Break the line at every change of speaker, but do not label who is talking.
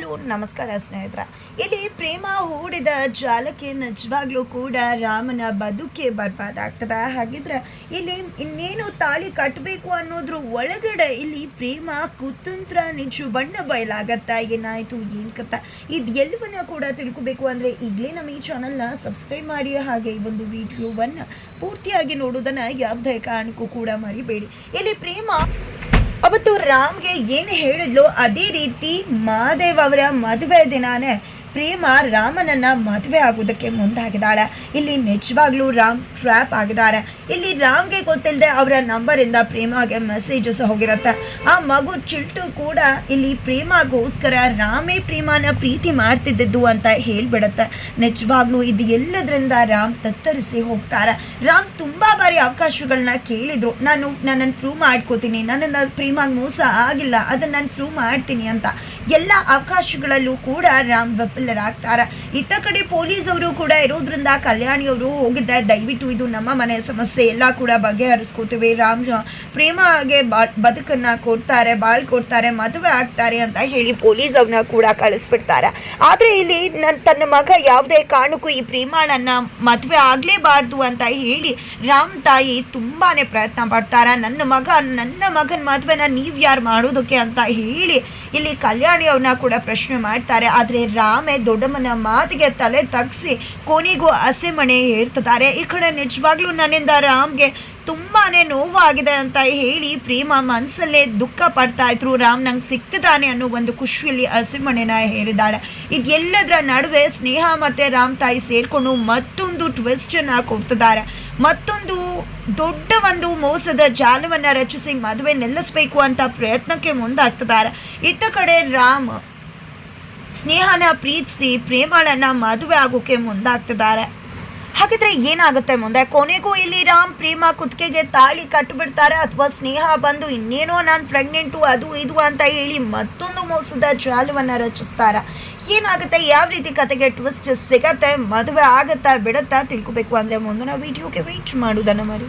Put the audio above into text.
Hello, ನಮಸ್ಕಾರ ಸ್ನೇಹಿತರ. ಇಲ್ಲಿ ಪ್ರೇಮ ಹೂಡಿದ ಜಾಲಕ್ಕೆ ನಿಜವಾಗ್ಲೂ ಕೂಡ ರಾಮನ ಬದುಕೆ ಬರ್ಬಾದಾಗ್ತದ. ಹಾಗಿದ್ರೆ ಇಲ್ಲಿ ಇನ್ನೇನು ತಾಳಿ ಕಟ್ಟಬೇಕು ಅನ್ನೋದ್ರ ಒಳಗಡೆ ಇಲ್ಲಿ ಪ್ರೇಮ, ಕುತಂತ್ರ, ನಿಜು ಬಣ್ಣ ಬಯಲಾಗತ್ತ. ಏನಾಯ್ತು, ಏನ್ ಕತ್ತ ಇದು ಎಲ್ಲವನ್ನ ಕೂಡ ತಿಳ್ಕೊಬೇಕು ಅಂದ್ರೆ ಈಗಲೇ ನಮ್ಮ ಈ ಚಾನಲ್ನ ಸಬ್ಸ್ಕ್ರೈಬ್ ಮಾಡಿ. ಹಾಗೆ ಈ ಒಂದು ವಿಡಿಯೋವನ್ನ ಪೂರ್ತಿಯಾಗಿ ನೋಡೋದನ್ನ ಯಾವುದೇ ಕಾರಣಕ್ಕೂ ಕೂಡ ಮರಿಬೇಡಿ. ಇಲ್ಲಿ ಪ್ರೇಮ ಅವತ್ತು ರಾಮ್ಗೆ ಏನು ಹೇಳಿದ್ಲು? ಅದೇ ರೀತಿ ಮಹಾದೇವ್ ಅವರ ಮದುವೆ ದಿನಾನೇ. ಪ್ರೇಮ ರಾಮನನ್ನ ಮದುವೆ ಆಗೋದಕ್ಕೆ ಮುಂದಾಗಿದ್ದಾಳೆ. ಇಲ್ಲಿ ನಿಜವಾಗ್ಲೂ ರಾಮ್ ಟ್ರ್ಯಾಪ್ ಆಗಿದ್ದಾರೆ. ಇಲ್ಲಿ ರಾಮ್ಗೆ ಗೊತ್ತಿಲ್ಲದೆ ಅವರ ನಂಬರಿಂದ ಪ್ರೇಮಗೆ ಸಹ ಹೋಗಿರತ್ತೆ. ಆ ಮಗು ಚಿಲ್ಟು ಕೂಡ ಇಲ್ಲಿ ಪ್ರೇಮಗೋಸ್ಕರ ರಾಮೇ ಪ್ರೇಮನ ಪ್ರೀತಿ ಮಾಡ್ತಿದ್ದು ಅಂತ ಹೇಳ್ಬಿಡತ್ತೆ. ನಿಜವಾಗ್ಲೂ ಇದು ಎಲ್ಲದರಿಂದ ರಾಮ್ ತತ್ತರಿಸಿ ಹೋಗ್ತಾರೆ. ರಾಮ್ ತುಂಬಾ ಬಾರಿ ಅವಕಾಶಗಳನ್ನ ಕೇಳಿದ್ರು. ನಾನು ನನ್ನನ್ನು ಪ್ರೂವ್ ಮಾಡ್ಕೋತೀನಿ. ನನ್ನನ್ನು ಪ್ರೇಮಾಗ ಮೋಸ ಆಗಿಲ್ಲ. ಅದನ್ನ ನಾನು ಪ್ರೂವ್ ಮಾಡ್ತೀನಿ ಅಂತ. ಎಲ್ಲ ಅವಕಾಶಗಳಲ್ಲೂ ಕೂಡ ರಾಮ್ ವಿಫಲರಾಗ್ತಾರೆ. ಇತ್ತ ಕಡೆ ಪೊಲೀಸ್ ಅವರು ಕೂಡ ಇರೋದ್ರಿಂದ ಕಲ್ಯಾಣಿ ಅವರು ಹೋಗಿದ್ದೆ. ದಯವಿಟ್ಟು ಇದು ನಮ್ಮ ಮನೆ ಸಮಸ್ಯೆ. ಎಲ್ಲ ಕೂಡ ಬಗೆಹರಿಸ್ಕೋತೀವಿ. ರಾಮ್ ಪ್ರೇಮಗೆ ಬಾ- ಬದುಕನ್ನ ಕೊಡ್ತಾರೆ, ಬಾಳ್ ಕೊಡ್ತಾರೆ, ಮದುವೆ ಆಗ್ತಾರೆ ಅಂತ ಹೇಳಿ ಪೊಲೀಸ್ ಅವ್ರನ್ನ ಕೂಡ ಕಳಿಸ್ಬಿಡ್ತಾರೆ. ಆದ್ರೆ ಇಲ್ಲಿ ನನ್ನ ತನ್ನ ಮಗ ಯಾವುದೇ ಕಾರಣಕ್ಕೂ ಈ ಪ್ರೇಮಾಳನ್ನ ಮದುವೆ ಆಗ್ಲೇಬಾರ್ದು ಅಂತ ಹೇಳಿ ರಾಮ್ ತಾಯಿ ತುಂಬಾನೇ ಪ್ರಯತ್ನ ಪಡ್ತಾರೆ. ನನ್ನ ಮಗ, ನನ್ನ ಮಗನ ಮದುವೆನ ನೀವ್ ಯಾರು ಮಾಡೋದಕ್ಕೆ ಅಂತ ಹೇಳಿ ಇಲ್ಲಿ ಕಲ್ಯಾಣಿ ಅವ್ರನ್ನ ಕೂಡ ಪ್ರಶ್ನೆ ಮಾಡ್ತಾರೆ. ಆದರೆ ರಾಮೆ ದೊಡ್ಡಮ್ಮನ ಮಾತಿಗೆ ತಲೆ ತಗ್ಸಿ ಕೊನೆಗೂ ಹಸೆಮಣೆ ಏರ್ತಿದ್ದಾರೆ. ಈ ಕಡೆ ನಿಜವಾಗ್ಲೂ ನನ್ನಿಂದ ರಾಮ್ಗೆ ತುಂಬಾನೇ ನೋವಾಗಿದೆ ಅಂತ ಹೇಳಿ ಪ್ರೇಮ ಮನಸ್ಸಲ್ಲೇ ದುಃಖ ಪಡ್ತಾ ಇದ್ರು. ರಾಮ್ ನಂಗೆ ಸಿಕ್ತಿದ್ದಾನೆ ಅನ್ನೋ ಒಂದು ಖುಷಿಯಲ್ಲಿ ಹಸಿಮಣೆನ ಹೇರಿದ್ದಾಳೆ ಇದೆಲ್ಲದರ ನಡುವೆ ಸ್ನೇಹ ಮತ್ತೆ ರಾಮ್ ತಾಯಿ ಸೇರಿಕೊಂಡು ಮತ್ತೊಂದು ಟ್ವಿಸ್ಟ್ ಅನ್ನ ಕೊಡ್ತಿದ್ದಾರೆ. ಮತ್ತೊಂದು ದೊಡ್ಡ ಒಂದು ಮೋಸದ ಜಾಲವನ್ನ ರಚಿಸಿ ಮದುವೆ ನಿಲ್ಲಿಸಬೇಕು ಅಂತ ಪ್ರಯತ್ನಕ್ಕೆ ಮುಂದಾಗ್ತಿದ್ದಾರೆ. ಇತ್ತ ಕಡೆ ರಾಮ್ ಸ್ನೇಹನ ಪ್ರೀತಿಸಿ ಪ್ರೇಮಳನ್ನ ಮದುವೆ ಆಗೋಕೆ ಮುಂದಾಗ್ತಿದ್ದಾರೆ. ಹಾಗಿದ್ರೆ ಏನಾಗುತ್ತೆ ಮುಂದೆ? ಕೊನೆಗೂ ಇಲ್ಲಿ ರಾಮ್, ಪ್ರೇಮ, ಕುತ್ತಿಗೆಗೆ ತಾಳಿ ಕಟ್ಟಿಬಿಡ್ತಾರೆ. ಅಥವಾ ಸ್ನೇಹ ಬಂದು ಇನ್ನೇನೋ ನಾನು ಪ್ರೆಗ್ನೆಂಟು ಅದು ಇದು ಅಂತ ಹೇಳಿ ಮತ್ತೊಂದು ಮೋಸದ ಜಾಲವನ್ನ ರಚಿಸ್ತಾರ. ಏನಾಗುತ್ತೆ? ಯಾವ ರೀತಿ ಕತೆಗೆ ಟ್ವಿಸ್ಟ್ ಸಿಗತ್ತೆ? ಮದುವೆ ಆಗುತ್ತಾ, ಬಿಡುತ್ತಾ ತಿಳ್ಕೊಬೇಕು. ಅಂದ್ರೆ ಮುಂದಿನ ವಿಡಿಯೋಗೆ ವೆಯ್ಟ್ ಮಾಡುವುದನ್ನು ಮರಿ